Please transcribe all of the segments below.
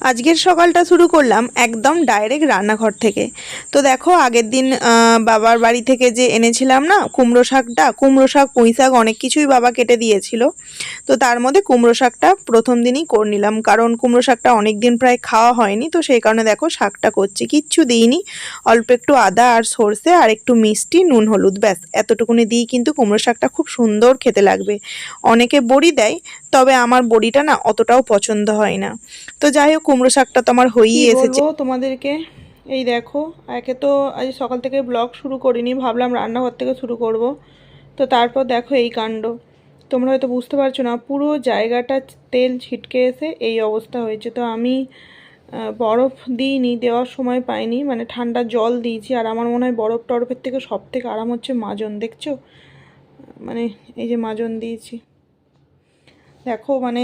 আজকের সকালটা শুরু করলাম একদম ডাইরেক্ট রান্নাঘর থেকে। তো দেখো আগের দিন বাবার বাড়ি থেকে যে এনেছিলাম না, কুমড়ো শাকটা, কুমড়ো শাক, পুঁই শাক অনেক কিছুই বাবা কেটে দিয়েছিল। তো তার মধ্যে কুমড়ো শাকটা প্রথম দিনই করে নিলাম, কারণ কুমড়ো শাকটা অনেক দিন প্রায় খাওয়া হয়নি, তো সেই কারণে দেখো শাকটা করছি। কিচ্ছু দিইনি, অল্প একটু আদা আর সর্ষে আর একটু মিষ্টি, নুন, হলুদ, ব্যাস। এতটুকুনি দিই কিন্তু কুমড়ো শাকটা খুব সুন্দর খেতে লাগবে। অনেকে বড়ি দেয়, তবে আমার বড়িটা না অতটাও পছন্দ হয় না। তো যাই হোক কুমড়ো শাকটা তো আমার হয়েই এসেছে। তোমাদেরকে? এই দেখো একে তো আজ সকাল থেকে ব্লগ শুরু করিনি ভাবলাম রান্নাঘর থেকে শুরু করব। তো তারপর দেখো এই কাণ্ড। তোমরা হয়তো বুঝতে পারছ না পুরো জায়গাটা তেল ছিটকে এসে এই অবস্থা হয়েছে। তো আমি বরফ দিইনি দেওয়ার সময় পাইনি মানে ঠান্ডা জল দিয়েছি। আর আমার মনে হয় বরফ টরফের থেকে সব থেকে আরাম হচ্ছে মাজন দেখছ? মানে এই যে মাজন দিয়েছি। দেখো মানে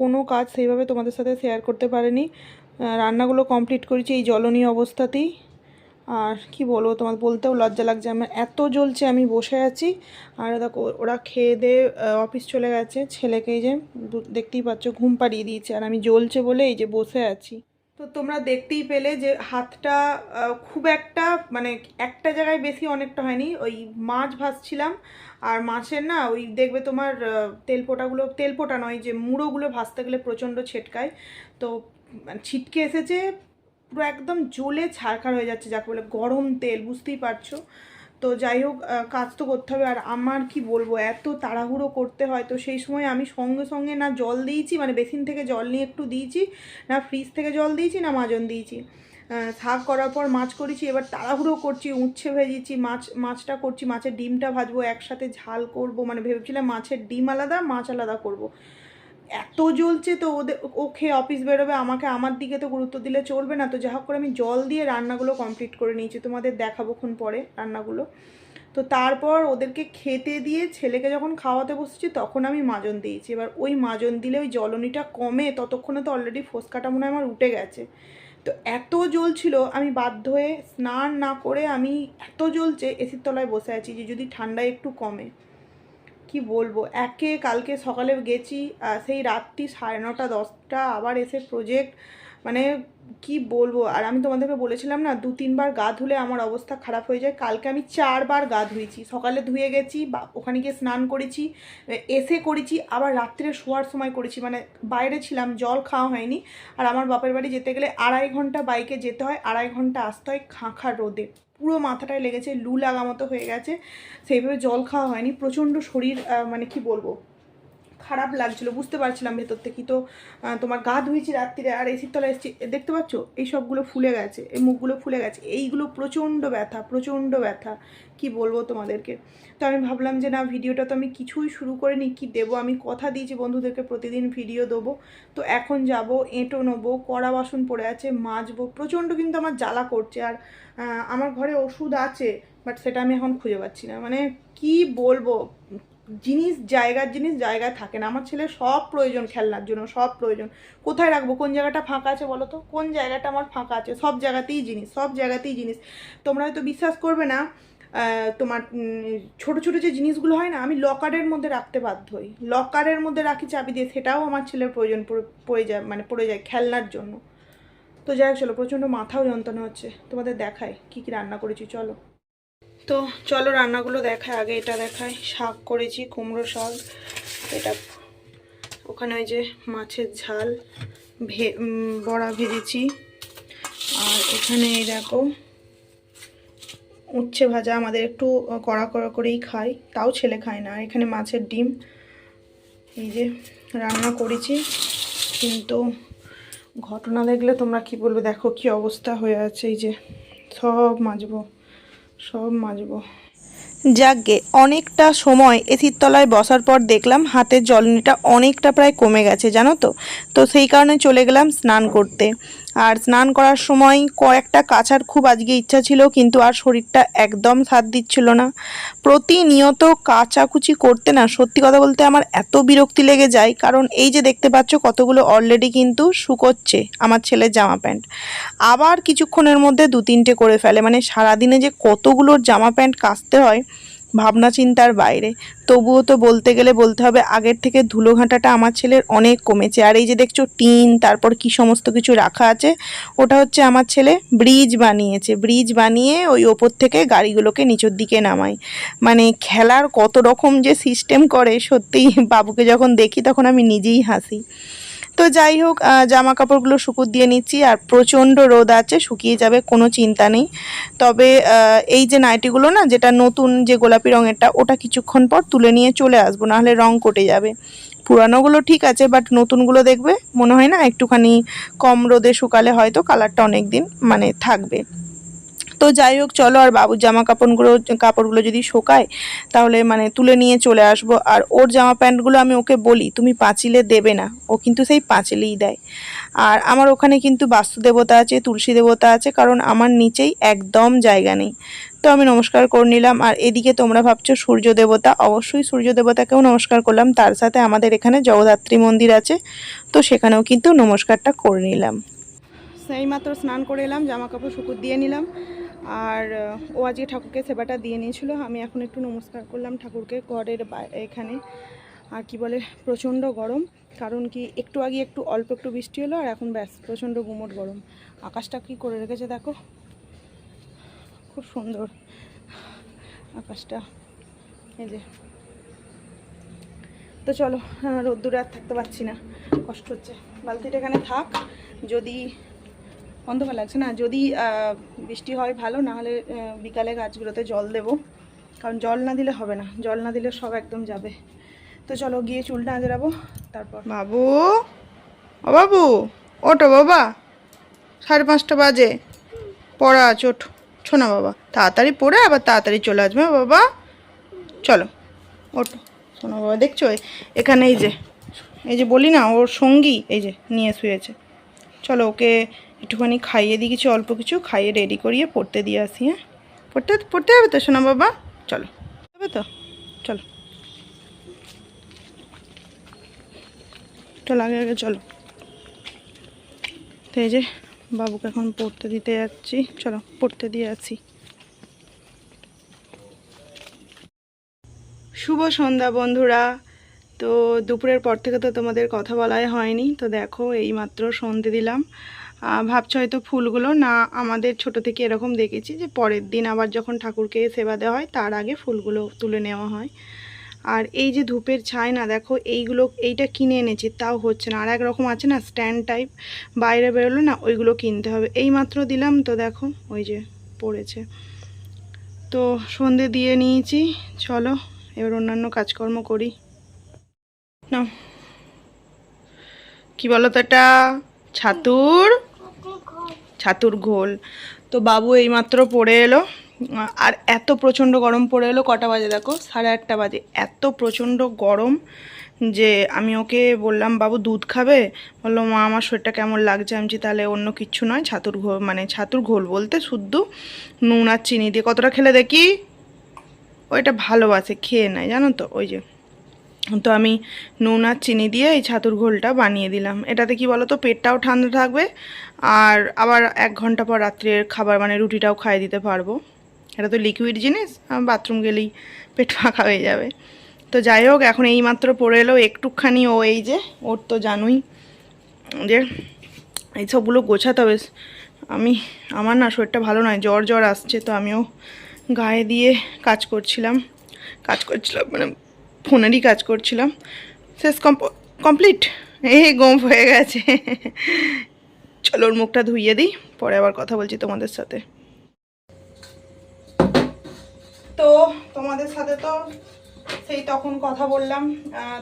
কোনো কাজ সেইভাবে তোমাদের সাথে শেয়ার করতে পারেনি। রান্নাগুলো কমপ্লিট করেছি এই জ্বলনীয় অবস্থাতেই। আর কি বলব তোমার বলতেও লজ্জা লাগছে। আমার এত জ্বলছে, আমি বসে আছি। আর দেখো, ওরা খেয়ে দিয়ে অফিস চলে গেছে। ছেলেকে যে দেখতেই পাচ্ছ, ঘুম পাড়িয়ে দিয়েছে। আর আমি জ্বলছে বলে এই যে বসে আছি। তো তোমরা দেখতেই পেলে যে হাতটা খুব একটা মানে একটা জায়গায় বেশি অনেকটা হয়নি। ওই মাছ ভাজছিলাম, আর মাছের না ওই দেখবে তোমার তেলপোটাগুলো, তেলপোটা নয়, যে মুড়োগুলো ভাজতে গেলে প্রচণ্ড ছেটকায়। তো মানে ছিটকে এসেছে, পুরো একদম জ্বলে ছারখার হয়ে যাচ্ছে, যাকে বলে গরম তেল, বুঝতেই পারছ। তো যাই হোক কাজ তো করতে হবে। আর আমার কি বলব, এত তাড়াহুড়ো করতে হয়। তো সেই সময় আমি সঙ্গে সঙ্গে না জল দিয়েছি মানে বেসিন থেকে জল নিয়ে একটু দিয়েছি, না ফ্রিজ থেকে জল দিয়েছি, না মাজন দিয়েছি। শাক করার পর মাছ করেছি, এবার তাড়াহুড়ো করছি, উচ্ছে ভেজেছি, মাছ, মাছটা করছি, মাছের ডিমটা ভাজবো, একসাথে ঝাল করব মানে ভেবেছিলাম মাছের ডিম আলাদা, মাছ আলাদা করব। এত জ্বলছে তো ওদের ও খেয়ে অফিস বেরোবে, আমাকে আমার দিকে তো গুরুত্ব দিলে চলবে না। তো যা হোক করে আমি জল দিয়ে রান্নাগুলো কমপ্লিট করে নিয়েছি। তোমাদের দেখাবো দেখাবোক্ষণ পরে রান্নাগুলো। তো তারপর ওদেরকে খেতে দিয়ে ছেলেকে যখন খাওয়াতে বসেছি, তখন আমি মাজন দিয়েছি। এবার ওই মাজন দিলে ওই জলনিটা কমে, ততক্ষণে তো অলরেডি ফোসকাটা মনে আমার উঠে গেছে। তো এত জ্বলছিল, আমি বাধ্য হয়ে স্নান না করে আমি এত জ্বলছে, এসির তলায় বসে আছি যে যদি ঠান্ডায় একটু কমে। কি বলব? একে কালকে সকালে গেছি সেই রাত্রি সাড়ে নটা, দশটা আবার এসে প্রজেক্ট মানে কি বলব? আর আমি তোমাদেরকে বলেছিলাম না, দু, তিনবার গা ধুলে আমার অবস্থা খারাপ হয়ে যায়। কালকে আমি চারবার গা ধুয়েছি। সকালে ধুয়ে গেছি, বা, ওখানে গিয়ে স্নান করেছি এসে করেছি, আবার রাত্রে শোয়ার সময় করেছি। মানে বাইরে ছিলাম, জল খাওয়া হয়নি। আর আমার বাপের বাড়ি যেতে গেলে আড়াই ঘণ্টা বাইকে যেতে হয়, আড়াই ঘণ্টা আসতে হয় খাঁখা রোদে। পুরো মাথাটায় লেগেছে, লু লাগা মতো হয়ে গেছে। সেইভাবে জল খাওয়া হয়নি। প্রচণ্ড শরীর মানে কি বলব? খারাপ লাগছিল, বুঝতে পারছিলাম ভেতর থেকে। তো তোমার গা ধুয়েছি রাত্রিরে, আর এসির তলায় এসেছি। দেখতে পাচ্ছ? এই সবগুলো ফুলে গেছে, এই মুখগুলো ফুলে গেছে। এইগুলো প্রচণ্ড ব্যথা প্রচণ্ড ব্যথা। কি বলব তোমাদেরকে? তো আমি ভাবলাম যে না, ভিডিওটা তো আমি কিছুই শুরু করে করিনি, কি দেবো? আমি কথা দিয়েছি বন্ধুদেরকে, প্রতিদিন ভিডিও দেবো। তো এখন যাব, এঁটো নেব, কড়া বাসন পড়ে আছে, মাজবো। প্রচণ্ড কিন্তু আমার জ্বালা করছে, আর আমার ঘরে ওষুধ আছে, বাট সেটা আমি এখন খুঁজে পাচ্ছি না। মানে কি বলব? জিনিস, জায়গার জিনিস জায়গায় থাকে না। আমার ছেলের সব প্রয়োজন খেলনার জন্য, সব প্রয়োজন। কোথায় রাখব? কোন জায়গাটা ফাঁকা আছে বলো তো? কোন জায়গাটা আমার ফাঁকা আছে? সব জায়গাতেই জিনিস, সব জায়গাতেই জিনিস। তোমরা হয়তো বিশ্বাস করবে না তোমার ছোট ছোট যে জিনিসগুলো হয় না, আমি লকারের মধ্যে রাখতে বাধ্য হই। লকারের মধ্যে রাখি চাবি দিয়ে, সেটাও আমার ছেলের প্রয়োজন পড়ে যায় মানে পড়ে যায় খেলনার জন্য। তো যাই হোক, চলো, প্রচণ্ড মাথাও যন্ত্রণা হচ্ছে। তোমাদের দেখায় কী কী রান্না করেছি, চলো। তো চলো রান্নাগুলো দেখায় আগে এটা দেখায় শাক করেছি, কুমড়ো শাক। এটা ওখানে ওই যে মাছের ঝাল, ভে বড়া ভেজেছি। আর এখানে দেখো, উচ্ছে ভাজা, আমাদের একটু কড়া কড়া করেই খাই, তাও ছেলে খায় না। এখানে মাছের ডিম, এই যে রান্না করেছি। কিন্তু ঘটনা দেখলে তোমরা কি বলবে? দেখো কি অবস্থা হয়ে আছে, এই যে সব মাজবো। সব মাজবো। যাকগে, অনেকটা সময় এসির তলায় বসার পর দেখলাম হাতের জলনিটা অনেকটা প্রায় কমে গেছে, জানো তো? তো সেই কারণে চলে গেলাম স্নান করতে। আর স্নান করার সময় কয়েকটা কাচার খুব আজকে ইচ্ছা ছিল, কিন্তু আর শরীরটা একদম সাথ দিচ্ছিল না। প্রতিনিয়ত কাচাকুচি করতে না, সত্যি কথা বলতে আমার এত বিরক্তি লেগে যায়, কারণ এই যে দেখতে পাচ্ছ কতগুলো অলরেডি কিন্তু শুকোচ্ছে আমার ছেলের জামা প্যান্ট। আবার কিছুক্ষণের মধ্যে দু তিনটে করে ফেলে মানে সারাদিনে যে কতগুলো জামা প্যান্ট কাচতে হয় ভাবনা চিন্তার বাইরে। তবুও তো বলতে গেলে বলতে হবে, আগের থেকে ধুলো ঘাঁটাটা আমার ছেলের অনেক কমেছে। আর এই যে দেখছ টিন, তারপর কি সমস্ত কিছু রাখা আছে, ওটা হচ্ছে আমার ছেলে ব্রিজ বানিয়েছে। ব্রিজ বানিয়ে ওই ওপর থেকে গাড়িগুলোকে নিচের দিকে নামায়। মানে খেলার কত রকম যে সিস্টেম করে, সত্যিই বাবুকে যখন দেখি তখন আমি নিজেই হাসি। তো যাই হোক জামা কাপড়গুলো শুকুর দিয়ে নিচ্ছি আর প্রচণ্ড রোদ আছে, শুকিয়ে যাবে, কোনো চিন্তা নেই। তবে এই যে নাইটিগুলো না, যেটা নতুন যে গোলাপি রঙেরটা, ওটা কিছুক্ষণ পর তুলে নিয়ে চলে আসব নাহলে রং কটে যাবে। পুরানোগুলো ঠিক আছে, বাট নতুনগুলো দেখবে, মনে হয় না, একটুখানি কম রোদে শুকালে হয়তো কালারটা অনেক দিন মানে থাকবে। তো যাই হোক, চলো আর বাবুর জামা কাপড়গুলো কাপড়গুলো যদি শোকায়, তাহলে মানে তুলে নিয়ে চলে আসব। আর ওর জামা প্যান্টগুলো আমি ওকে বলি, তুমি পাঁচিলে দেবে না, ও কিন্তু সেই পাঁচিলেই দেয়। আর আমার ওখানে কিন্তু বাস্তু দেবতা আছে, তুলসী দেবতা আছে, কারণ আমার নিচেই একদম জায়গা নেই। তো আমি নমস্কার করে নিলাম, আর এদিকে তোমরা ভাবছ সূর্য দেবতা, অবশ্যই সূর্য দেবতাকেও নমস্কার করলাম। তার সাথে আমাদের এখানে জগদ্ধাত্রী মন্দির আছে, তো সেখানেও কিন্তু নমস্কারটা করে নিলাম। সেই মাত্র স্নান করে এলাম জামা কাপড় শুকুর দিয়ে নিলাম। আর ও আজকে ঠাকুরকে সেবাটা দিয়ে নিয়েছিল। আমি এখন একটু নমস্কার করলাম ঠাকুরকে ঘরের এখানে। আর কি বলে, প্রচণ্ড গরম, কারণ কি একটু আগে একটু অল্প একটু বৃষ্টি হলো, আর এখন ব্যাস, প্রচণ্ড গুমট গরম। আকাশটা কি করে রেখেছে দেখো? খুব সুন্দর আকাশটা। এই যে। তো চলো রোদ্দুরে আর থাকতে পারছি না, কষ্ট হচ্ছে। বালতিটা এখানে থাক, যদি অন্ধকার লাগছে না। যদি বৃষ্টি হয় ভালো না হলে বিকালে গাছগুলোতে জল দেব। কারণ জল না দিলে হবে না। জল না দিলে সব একদম যাবে। তো চলো গিয়ে চুলটা আঁচড়াবো তারপর বাবু, ও বাবু ওটো বাবা। সাড়ে পাঁচটা বাজে। পড়া আছে শোনা বাবা। তাড়াতাড়ি পড়ে আবার তাড়াতাড়ি চলে আসবে হ্যাঁ বাবা? চলো, ওঠো। শোনো বাবা, দেখছ? এখানে এই যে এই যে বলি না, ওর সঙ্গী এই যে, নিয়ে শুয়েছে। চলো ওকে একটুখানি খাইয়ে দিয়ে কিছু অল্প কিছু খাইয়ে রেডি করিয়ে পড়তে দিয়ে আসি হ্যাঁ? পড়তে পড়তে হবে তো শোনা বাবা? চলো। হবে তো? চলো। চলো, আগে আগে চলো। তো এই যে বাবুকে এখন পড়তে দিতে যাচ্ছি। চলো, পড়তে দিয়ে আসি। শুভ সন্ধ্যা বন্ধুরা। তো দুপুরের পর থেকে তো তোমাদের কথা বলাই হয়নি। তো দেখো, এইমাত্র সন্ধে দিলাম। ভাবছ হয়তো ফুলগুলো? না, আমাদের ছোট থেকে এরকম দেখেছি যে পরের দিন আবার যখন ঠাকুরকে সেবা দেওয়া হয়, তার আগে ফুলগুলো তুলে নেওয়া হয়। আর এই যে ধূপের ছাই না, দেখো, এইগুলো, এইটা কিনে এনেছি, তাও হচ্ছে না। আর এক রকম আছে না, স্ট্যান্ড টাইপ, বাইরে বেরোলো না ওইগুলো কিনতে হবে। এই মাত্র দিলাম তো দেখো, ওই যে পড়েছে। তো সন্ধে দিয়ে নিয়েছি, চলো, এবার অন্যান্য কাজকর্ম করি। না কি বলো তো এটা? ছাতুর? ছাতুর ঘোল। তো বাবু এইমাত্র পড়ে এলো। আর এত প্রচণ্ড গরম পড়ে এলো, কটা বাজে দেখো? সাড়ে আটটা বাজে। এত প্রচণ্ড গরম যে আমি ওকে বললাম, বাবু দুধ খাবে? বলল, মা, আমার শরীরটা কেমন লাগছে? আমি তাহলে অন্য কিচ্ছু নয়, ছাতুর ঘোল মানে ছাতুর ঘোল বলতে শুদ্ধ। নুন আর চিনি দিয়ে। কতটা খেলে দেখি? ওইটা ভালোবাসে, খেয়ে নেয়, জানো তো? ওই যে তো আমি নুন আর চিনি দিয়ে এই ছাতুর ঘোলটা বানিয়ে দিলাম। এটাতে কি বলো তো পেটটাও ঠান্ডা থাকবে আর আবার এক ঘণ্টা পর রাত্রের খাবার মানে রুটিটাও খাইয়ে দিতে পারব। এটা তো লিকুইড জিনিস বাথরুম গেলেই পেট ফাঁকা হয়ে যাবে। তো যাই হোক, এখন এই মাত্র পড়ে এলো একটুখানি ও, এই যে, ওর তো জানুই যে এই সবগুলো গোছাতে হবে। আমি, আমার না শরীরটা ভালো নয়, জ্বর জ্বর আসছে, তো আমিও গায়ে দিয়ে কাজ করছিলাম। কাজ করছিলাম মানে ফোনেরই কাজ করছিলাম। শেষ কম্প কমপ্লিট এই গম হয়ে গেছে। চলো ওর মুখটা ধুইয়ে দিই, পরে আবার কথা বলছি তোমাদের সাথে। তো তোমাদের সাথে তো সেই তখন কথা বললাম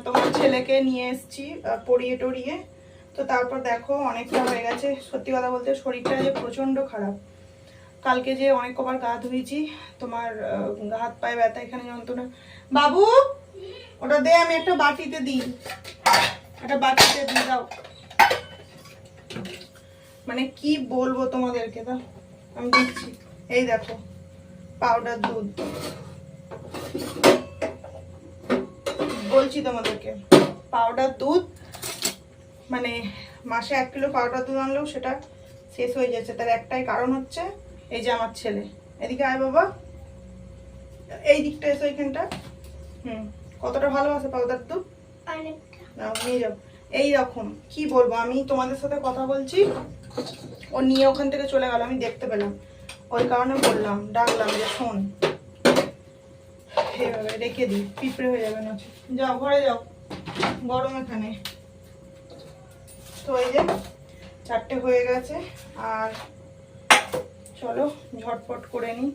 তোমার ছেলেকে নিয়ে এসেছি পড়িয়ে টড়িয়ে। তো তারপর দেখো অনেকটা হয়ে গেছে। সত্যি কথা বলতে শরীরটা যে প্রচণ্ড খারাপ। কালকে যে অনেক কবার গা ধুয়েছি তোমার হাত পায়ে ব্যথা, এখানে যন্ত্রণা। বাবু! ওটা দে, আমি একটা বাটিতে দিই। একটা বাটিতে দিয়ে দাও। মানে কি বলব তোমাদেরকে, দাও। আমি দিচ্ছি। এই দেখো পাউডার দুধ। বলছি তোমাদেরকে পাউডার দুধ মানে মাসে এক কিলো পাউডার দুধ আনলেও সেটা শেষ হয়ে যাচ্ছে। তার একটাই কারণ হচ্ছে, এই যে আমার ছেলে। এদিকে আয় বাবা। এই দিকটা এসো এইখানটা হুম। কতটা ভালোবাসে দুধ অনেকটা। নাও নিয়ে যাও। এই রকম কি বলব আমি তোমাদের সাথে কথা বলছি। ও নিয়ে ওখান থেকে চলে গেল আমি দেখতে পেলাম। ওই কারণে বললাম ডাকলাম যে শোন। রেখে দিই পিঁপড়ে হয়ে যাবে না। যাও ঘরে যাও। গরম এখানে। তো এই যে চারটে হয়ে গেছে। আর চলো ঝটপট করে নিই।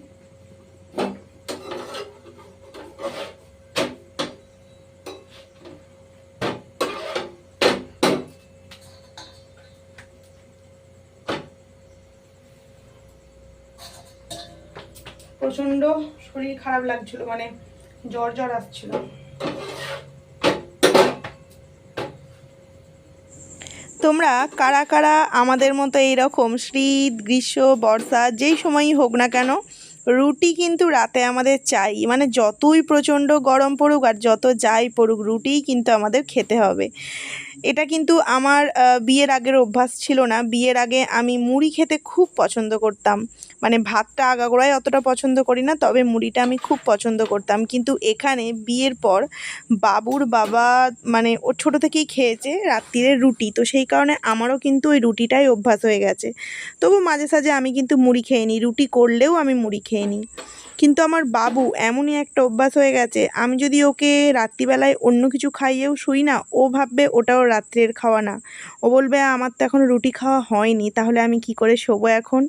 প্রচণ্ড শরীর খারাপ লাগছিল মানে জ্বর জ্বর আসছিল। তোমরা কারা কারা আমাদের মতো এইরকম শীত, গ্রীষ্ম, বর্ষা, যেই সময়ই হোক না কেন, রুটি কিন্তু রাতে আমাদের চাই। মানে যতই প্রচণ্ড গরম পড়ুক আর যত যাই পড়ুক, রুটিই কিন্তু আমাদের খেতে হবে। এটা কিন্তু আমার বিয়ের আগের অভ্যাস ছিল না। বিয়ের আগে আমি মুড়ি খেতে খুব পছন্দ করতাম। মানে ভাতটা আগাগোড়ায় অতটা পছন্দ করি না, তবে মুড়িটা আমি খুব পছন্দ করতাম। কিন্তু এখানে বিয়ের পর বাবুর বাবা মানে ও ছোটো থেকেই খেয়েছে রাত্রিরে রুটি। তো সেই কারণে আমারও কিন্তু ওই রুটিটাই অভ্যাস হয়ে গেছে। তবু মাঝে সাঝে আমি কিন্তু মুড়ি খেয়ে নিই। রুটি করলেও আমি মুড়ি খেয়ে নিই। কিন্তু আমার বাবু এমনই একটা অভ্যাস হয়ে গেছে, আমি যদি ওকে রাত্রিবেলায় অন্য কিছু খাইয়েও শুই না, ও ভাববে ওটাও রাত্রের খাওয়া না। ও বলবে, আমার তো এখন রুটি খাওয়া হয়নি, তাহলে আমি কি করে শোবো এখন?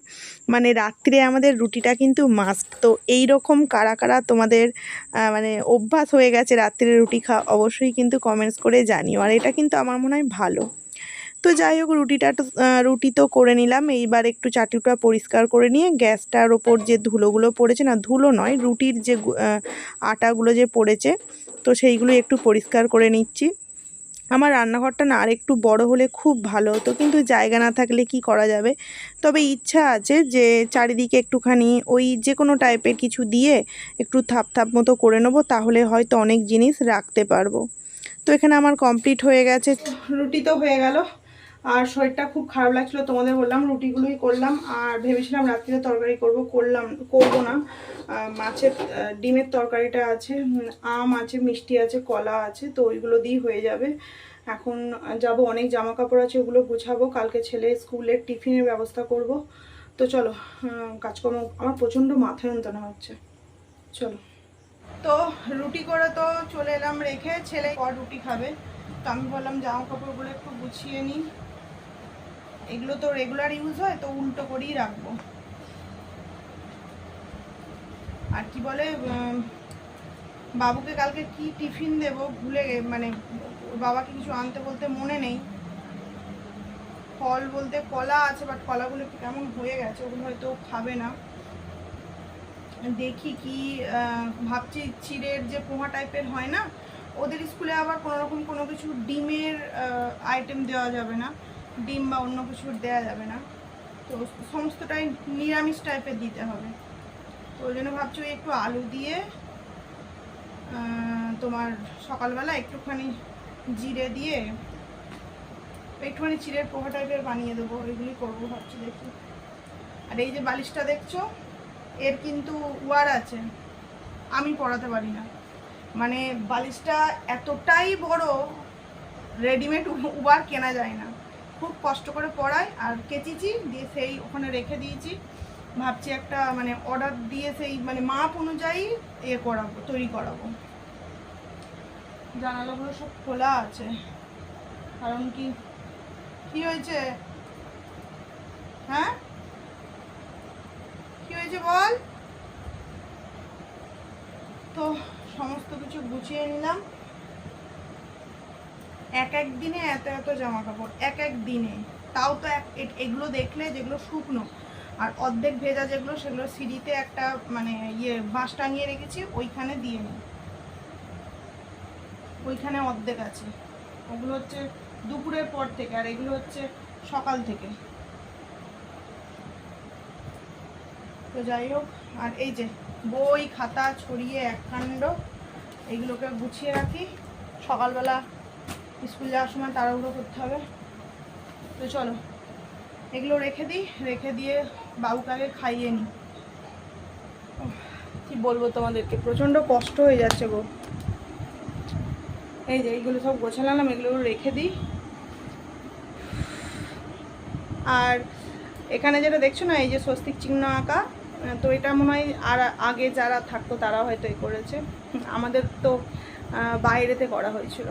মানে রাত্রে আমাদের রুটিটা কিন্তু মাস্ট তো এই রকম কারা কারা তোমাদের মানে অভ্যাস হয়ে গেছে রাত্রে রুটি খাওয়া, অবশ্যই কিন্তু কমেন্টস করে জানিও। আর এটা কিন্তু আমার মনে হয় ভালো। তো যাই হোক, রুটিটা রুটি তো করে নিলাম। এইবার একটু চাটুটা পরিষ্কার করে নিয়ে গ্যাসটার ওপর যে ধুলোগুলো পড়েছে, না, ধুলো নয়, রুটির যে আটাগুলো যে পড়েছে, তো সেইগুলো একটু পরিষ্কার করে নিচ্ছি। আমার রান্নাঘরটা, না আর একটু বড় হলে খুব ভালো হতো, কিন্তু জায়গা না থাকলে কি করা যাবে? তবে ইচ্ছা আছে যে, চারিদিকে একটুখানি ওই যে কোনো টাইপের কিছু দিয়ে একটু থাপ থাপ মতো করে নেব, তাহলে হয়তো অনেক জিনিস রাখতে পারব। তো এখানে আমার কমপ্লিট হয়ে গেছে। রুটি তো হয়ে গেল। আর শরীরটা খুব খারাপ লাগছিল, তোমাদের বললাম রুটিগুলোই করলাম, আর ভেবেছিলাম রাত্রিরে তরকারি করব, করলাম, করব না। মাছের ডিমের তরকারিটা আছে আম আছে, মিষ্টি আছে, কলা আছে, তো ওইগুলো দিয়েই হয়ে যাবে। এখন যাব, অনেক জামা কাপড় আছে, ওগুলো গুছাবো, কালকে ছেলে স্কুলের টিফিনের ব্যবস্থা করব। তো চলো কাজকর্ম, আমার প্রচণ্ড মাথা যন্ত্রণা হচ্ছে। চলো। তো রুটি করে তো চলে এলাম রেখে, ছেলে রুটি খাবে। তো আমি বললাম জামা কাপড়গুলো একটু গুছিয়ে নিই। এগুলো তো রেগুলার ইউজ হয়, তো উল্টো করেই রাখব। আর কি বলে বাবুকে কালকে কি টিফিন দেব ভুলে মানে বাবাকে কিছু আনতে বলতে মনে নেই। ফল বলতে কলা আছে বাট কলাগুলো একটু কেমন হয়ে গেছে, ওগুলো হয়তো খাবে না। দেখি কি ভাবছি চিড়ের যে পোহা টাইপের হয় না, ওদের স্কুলে আবার কোনোরকম কোনো কিছু ডিমের আইটেম দেওয়া যাবে না। ডিম বা অন্য কিছু দেওয়া যাবে না। তো সমস্তটাই নিরামিষ টাইপের দিতে হবে। তো ওই জন্য ভাবছি একটু আলু দিয়ে তোমার সকালবেলা একটুখানি জিরে দিয়ে, একটুখানি চিড়ের পোহা টাইপের বানিয়ে দেবো, ওইগুলি করব ভাবছি দেখি। আর এই যে বালিশটা দেখছ, এর কিন্তু ওয়ার আছে। আমি পড়াতে পারি না। মানে বালিশটা এতটাই বড় রেডিমেড উবার কেনা যায় না। খুব কষ্ট করে পড়াই আর কেচেছি, দিয়ে সেই ওখানে রেখে দিয়েছি। ভাবছি একটা মানে অর্ডার দিয়ে সেই মানে মাপ অনুযায়ী এ করাবো, তৈরি করাবো। জানালাগুলো সব খোলা আছে। কারণ কি কি হয়েছে? হ্যাঁ? কি হয়েছে বল? তো সমস্ত কিছু গুছিয়ে নিলাম। এক এক দিনে এত এত জামা কাপড় এক এক দিনে। তাও তো এক এগুলো দেখলে যেগুলো শুকনো। আর অর্ধেক ভেজা যেগুলো, সেগুলো সিঁড়িতে একটা মানে ইয়ে বাঁশ টাঙিয়ে রেখেছি, ওইখানে দিয়ে নিই ওইখানে অর্ধেক আছে। ওগুলো হচ্ছে দুপুরের পর থেকে, আর এগুলো হচ্ছে সকাল থেকে। তো যাই হোক, আর এই যে, বই, খাতা, ছড়িয়ে এক কাণ্ড এইগুলোকে গুছিয়ে রাখি। সকালবেলা স্কুল যাওয়ার সময় তাড়াহুড়ো করতে হবে। তো চলো, এগুলো রেখে দিই, রেখে দিয়ে বাবুকে আগে খাইয়ে নিই। কি বলব তোমাদেরকে, প্রচণ্ড কষ্ট হয়ে যাচ্ছে গো। এই যে এইগুলো সব গোছালাম, এগুলো রেখে দিই। আর এখানে যেটা দেখছ না, এই যে স্বস্তিক চিহ্ন আঁকা, তো এটা মনে হয় আর আগে যারা থাকতো তারা হয়তো এ করেছে। আমাদের তো বাইরেতে করা হয়েছিল।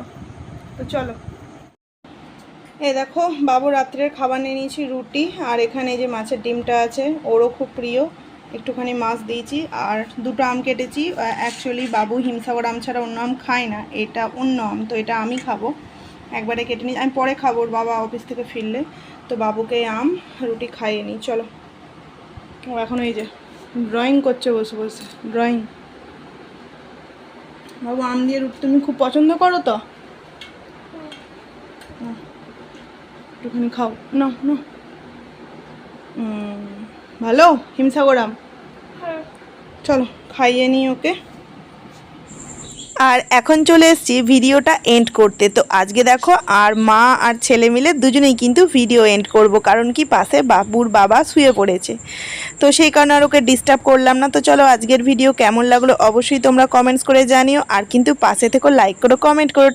তো চলো। এ দেখো, বাবু রাত্রের খাবার নিয়ে নিয়েছি, রুটি, আর এখানে যে মাছের ডিমটা আছে, ওরও খুব প্রিয়। একটুখানি মাছ দিয়েছি, আর দুটো আম কেটেছি। অ্যাকচুয়ালি বাবু হিমসাগর আম ছাড়া অন্য আম খায় না, এটা অন্য আম, তো এটা আমি খাব। একবারে কেটে নিই আমি পরে খাব বাবা অফিস থেকে ফিরলে। তো বাবুকে আম, রুটি খাইয়ে নিই, চলো। এখন এই যে ড্রয়িং করছে বসে বসে ড্রয়িং বাবু, আম দিয়ে রুটি তুমি খুব পছন্দ করো তো নাও, একটুখানি খাও। না না ভালো? হিমসাগর আম চলো খাইয়ে নিই ওকে। আর এখন চলে এসেছি ভিডিওটা এন্ড করতে। তো আজকে দেখো আর মা আর ছেলে মিলে দুজনেই কিন্তু ভিডিও এন্ড করব। কারণ কি? পাশে বাবুর বাবা শুয়ে পড়েছে। তো সেই কারণে আর ওকে ডিস্টার্ব করলাম না। তো চলো আজকের ভিডিও কেমন লাগল অবশ্যই তোমরা কমেন্টস করে জানিও। আর কিন্তু পাশে থেকেও লাইক করো কমেন্ট করো।